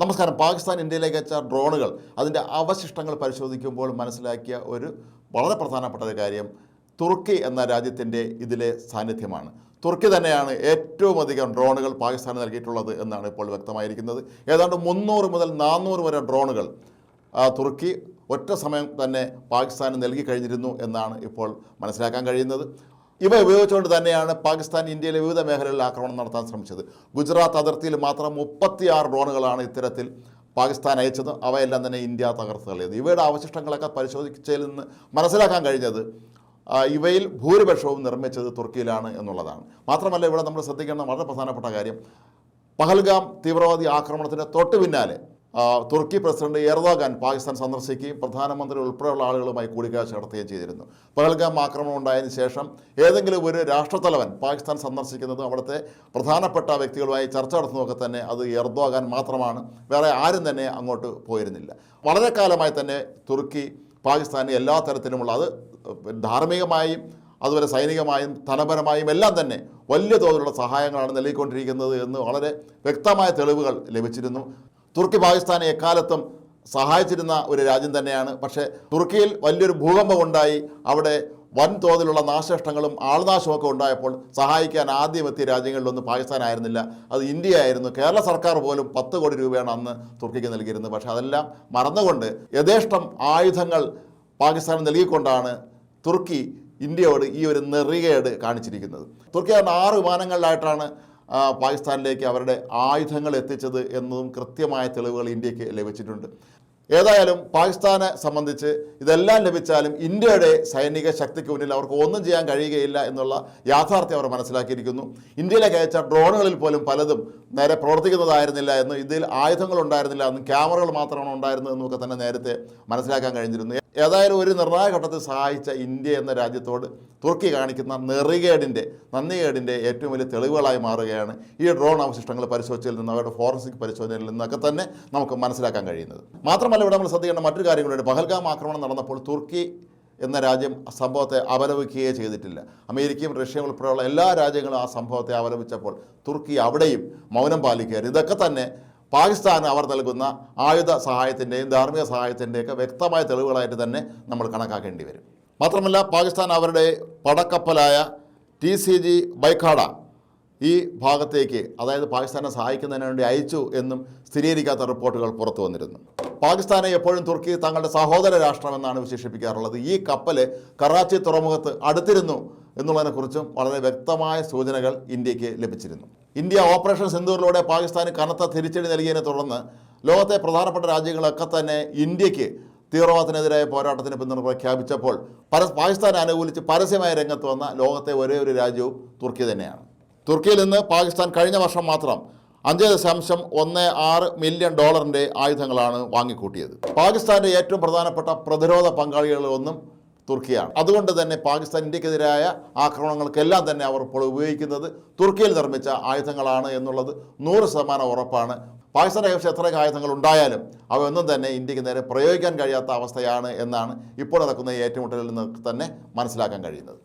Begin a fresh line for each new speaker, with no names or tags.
നമസ്കാരം. പാകിസ്ഥാൻ ഇന്ത്യയിലേക്ക് അയച്ച ഡ്രോണുകൾ അതിന്റെ അവശിഷ്ടങ്ങൾ പരിശോധിക്കുമ്പോൾ മനസ്സിലാക്കിയ ഒരു വളരെ പ്രധാനപ്പെട്ട ഒരു കാര്യം. തുർക്കി എന്ന രാജ്യത്തിന്റെ ഇതിലെ സാന്നിധ്യമാണ്. തുർക്കി തന്നെയാണ് ഏറ്റവും അധികം ഡ്രോണുകൾ പാകിസ്ഥാന് നൽകിയിട്ടുള്ളത് എന്നാണ് ഇപ്പോൾ വ്യക്തമായിരിക്കുന്നത്. ഏതാണ്ട് മുന്നൂറ് മുതൽ നാനൂറ് വരെ ഡ്രോണുകൾ തുർക്കി ഒറ്റ സമയം തന്നെ പാകിസ്ഥാന് നൽകി കഴിഞ്ഞിരുന്നു എന്നാണ് ഇപ്പോൾ മനസ്സിലാക്കാൻ കഴിയുന്നത്. ഇവ ഉപയോഗിച്ചുകൊണ്ട് തന്നെയാണ് പാകിസ്ഥാൻ ഇന്ത്യയിലെ വിവിധ മേഖലകളിൽ ആക്രമണം നടത്താൻ ശ്രമിച്ചത്. ഗുജറാത്ത് അതിർത്തിയിൽ മാത്രം മുപ്പത്തിയാറ് ഡ്രോണുകളാണ് ഇത്തരത്തിൽ പാകിസ്ഥാൻ അയച്ചത്. അവയെല്ലാം തന്നെ ഇന്ത്യ തകർത്ത് കളയത് ഇവയുടെ അവശിഷ്ടങ്ങളൊക്കെ പരിശോധിച്ചതിൽ നിന്ന് മനസ്സിലാക്കാൻ കഴിഞ്ഞത് ഇവയിൽ ഭൂരിപക്ഷവും നിർമ്മിച്ചത് തുർക്കിയിലാണ് എന്നുള്ളതാണ്. മാത്രമല്ല ഇവിടെ നമ്മൾ ശ്രദ്ധിക്കേണ്ട വളരെ പ്രധാനപ്പെട്ട കാര്യം പഹൽഗാം തീവ്രവാദി ആക്രമണത്തിന് തൊട്ട് പിന്നാലെ തുർക്കി പ്രസിഡന്റ് എർദോഗാൻ പാകിസ്ഥാൻ സന്ദർശിക്കുകയും പ്രധാനമന്ത്രി ഉൾപ്പെടെയുള്ള ആളുകളുമായി കൂടിക്കാഴ്ച നടത്തുകയും ചെയ്തിരുന്നു. പഹൽഗാം ആക്രമണം ഉണ്ടായതിനു ശേഷം ഏതെങ്കിലും ഒരു രാഷ്ട്രത്തലവൻ പാകിസ്ഥാൻ സന്ദർശിക്കുന്നത് അവിടുത്തെ പ്രധാനപ്പെട്ട വ്യക്തികളുമായി ചർച്ച നടത്തുന്നതൊക്കെ തന്നെ അത് എർദോഗാൻ മാത്രമാണ്. വേറെ ആരും തന്നെ അങ്ങോട്ട് പോയിരുന്നില്ല. വളരെ കാലമായി തന്നെ തുർക്കി പാകിസ്ഥാന് എല്ലാ തരത്തിലുമുള്ള അത് ധാർമ്മികമായും അതുപോലെ സൈനികമായും ധനപരമായും എല്ലാം തന്നെ വലിയ തോതിലുള്ള സഹായങ്ങളാണ് നൽകിക്കൊണ്ടിരിക്കുന്നത് എന്ന് വളരെ വ്യക്തമായ തെളിവുകൾ ലഭിച്ചിരുന്നു. തുർക്കി പാകിസ്ഥാനെ എക്കാലത്തും സഹായിച്ചിരുന്ന ഒരു രാജ്യം തന്നെയാണ്. പക്ഷേ തുർക്കിയിൽ വലിയൊരു ഭൂകമ്പം ഉണ്ടായി. അവിടെ വൻതോതിലുള്ള നാശനഷ്ടങ്ങളും ആൾനാശമൊക്കെ ഉണ്ടായപ്പോൾ സഹായിക്കാൻ ആദ്യം എത്തിയ രാജ്യങ്ങളിലൊന്നും പാകിസ്ഥാനായിരുന്നില്ല അത് ഇന്ത്യ ആയിരുന്നു കേരള സർക്കാർ പോലും പത്ത് കോടി രൂപയാണ് അന്ന് തുർക്കിക്ക് നൽകിയിരുന്നത്. പക്ഷേ അതെല്ലാം മറന്നുകൊണ്ട് യഥേഷ്ടം ആയുധങ്ങൾ പാകിസ്ഥാൻ നൽകിക്കൊണ്ടാണ് തുർക്കി ഇന്ത്യയോട് ഈ ഒരു നെറികേട് കാണിച്ചിരിക്കുന്നത്. തുർക്കി ആറ് വിമാനങ്ങളിലായിട്ടാണ് പാകിസ്ഥാനിലേക്ക് അവരുടെ ആയുധങ്ങൾ എത്തിച്ചത് എന്നതും കൃത്യമായ തെളിവുകൾ ഇന്ത്യയ്ക്ക് ലഭിച്ചിട്ടുണ്ട്. ഏതായാലും പാകിസ്ഥാനെ സംബന്ധിച്ച് ഇതെല്ലാം ലഭിച്ചാലും ഇന്ത്യയുടെ സൈനിക ശക്തിക്ക് മുന്നിൽ അവർക്ക് ഒന്നും ചെയ്യാൻ കഴിയുകയില്ല എന്നുള്ള യാഥാർത്ഥ്യം അവർ മനസ്സിലാക്കിയിരിക്കുന്നു. ഇന്ത്യയിലേക്ക് അയച്ച ഡ്രോണുകളിൽ പോലും പലതും നേരെ പ്രവർത്തിക്കുന്നതായിരുന്നില്ല എന്നും ഇതിൽ ആയുധങ്ങൾ ഉണ്ടായിരുന്നില്ല എന്നും ക്യാമറകൾ മാത്രമാണ് ഉണ്ടായിരുന്നത് എന്നൊക്കെ തന്നെ നേരത്തെ മനസ്സിലാക്കാൻ കഴിഞ്ഞിരുന്നു. ഏതായാലും ഒരു നിർണായക ഘട്ടത്തിൽ സഹായിച്ച ഇന്ത്യ എന്ന രാജ്യത്തോട് തുർക്കി കാണിക്കുന്ന നെറികേടിന്റെ നന്ദികേടിന്റെ ഏറ്റവും വലിയ തെളിവുകളായി മാറുകയാണ് ഈ ഡ്രോൺ അവശിഷ്ടങ്ങൾ പരിശോധിച്ചതിൽ നിന്ന് അവരുടെ ഫോറൻസിക് പരിശോധനയിൽ നിന്നൊക്കെ തന്നെ നമുക്ക് മനസ്സിലാക്കാൻ കഴിയുന്നത്. മാത്രമല്ല ഇവിടെ നമ്മൾ ശ്രദ്ധിക്കേണ്ട മറ്റൊരു കാര്യം കൂടിയുണ്ട് പഹൽഗാം ആക്രമണം നടന്നപ്പോൾ തുർക്കി എന്ന രാജ്യം സംഭവത്തെ അപലപിക്കുകയേ ചെയ്തിട്ടില്ല. അമേരിക്കയും റഷ്യയും ഉൾപ്പെടെയുള്ള എല്ലാ രാജ്യങ്ങളും ആ സംഭവത്തെ അപലപിച്ചപ്പോൾ തുർക്കി അവിടെയും മൗനം പാലിക്കുകയായിരുന്നു. ഇതൊക്കെ തന്നെ പാകിസ്ഥാന് അവർ നൽകുന്ന ആയുധ സഹായത്തിന്റെയും ധാർമ്മിക സഹായത്തിന്റെയൊക്കെ വ്യക്തമായ തെളിവുകളായിട്ട് തന്നെ നമ്മൾ കണക്കാക്കേണ്ടി വരും. മാത്രമല്ല പാകിസ്ഥാൻ അവരുടെ പടക്കപ്പലായ ടി സി ജി ബൈഖാഡ ഈ ഭാഗത്തേക്ക് അതായത് പാകിസ്ഥാനെ സഹായിക്കുന്നതിന് വേണ്ടി അയച്ചു എന്നും സ്ഥിരീകരിക്കാത്ത റിപ്പോർട്ടുകൾ പുറത്തു വന്നിരുന്നു. പാകിസ്ഥാനെ എപ്പോഴും തുർക്കി തങ്ങളുടെ സഹോദര രാഷ്ട്രമെന്നാണ് വിശേഷിപ്പിക്കാറുള്ളത്. ഈ കപ്പൽ കറാച്ചി തുറമുഖത്ത് അടുത്തിരുന്നു എന്നുള്ളതിനെക്കുറിച്ചും വളരെ വ്യക്തമായ സൂചനകൾ ഇന്ത്യയ്ക്ക് ലഭിച്ചിരുന്നു. ഇന്ത്യ ഓപ്പറേഷൻ സിന്ദൂറിലൂടെ പാകിസ്ഥാന് കനത്ത തിരിച്ചടി നൽകിയതിനെ തുടർന്ന് ലോകത്തെ പ്രധാനപ്പെട്ട രാജ്യങ്ങളൊക്കെ തന്നെ ഇന്ത്യയ്ക്ക് തീവ്രവാദത്തിനെതിരായ പോരാട്ടത്തിന് പിന്തുണ പ്രഖ്യാപിച്ചപ്പോൾ പര പാകിസ്ഥാനെ അനുകൂലിച്ച് പരസ്യമായ രംഗത്ത് വന്ന ലോകത്തെ ഒരേ ഒരു രാജ്യവും തുർക്കി തന്നെയാണ്. തുർക്കിയിൽ നിന്ന് പാകിസ്ഥാൻ കഴിഞ്ഞ വർഷം മാത്രം അഞ്ച് ദശാംശം ഒന്ന് ആറ് മില്യൺ ഡോളറിന്റെ ആയുധങ്ങളാണ് വാങ്ങിക്കൂട്ടിയത്. പാകിസ്ഥാന്റെ ഏറ്റവും പ്രധാനപ്പെട്ട പ്രതിരോധ പങ്കാളികളിൽ ഒന്നും തുർക്കിയാണ്. അതുകൊണ്ട് തന്നെ പാകിസ്ഥാൻ ഇന്ത്യക്കെതിരായ ആക്രമണങ്ങൾക്കെല്ലാം തന്നെ അവർ ഇപ്പോൾ ഉപയോഗിക്കുന്നത് തുർക്കിയിൽ നിർമ്മിച്ച ആയുധങ്ങളാണ് എന്നുള്ളത് നൂറ് ശതമാനം ഉറപ്പാണ്. പാകിസ്ഥാൻ കൈവശം എത്രയൊക്കെ ആയുധങ്ങൾ ഉണ്ടായാലും അവയൊന്നും തന്നെ ഇന്ത്യയ്ക്ക് നേരെ പ്രയോഗിക്കാൻ കഴിയാത്ത അവസ്ഥയാണ് എന്നാണ് ഇപ്പോൾ നടക്കുന്ന ഏറ്റുമുട്ടലിൽ നിന്ന് തന്നെ മനസ്സിലാക്കാൻ കഴിയുന്നത്.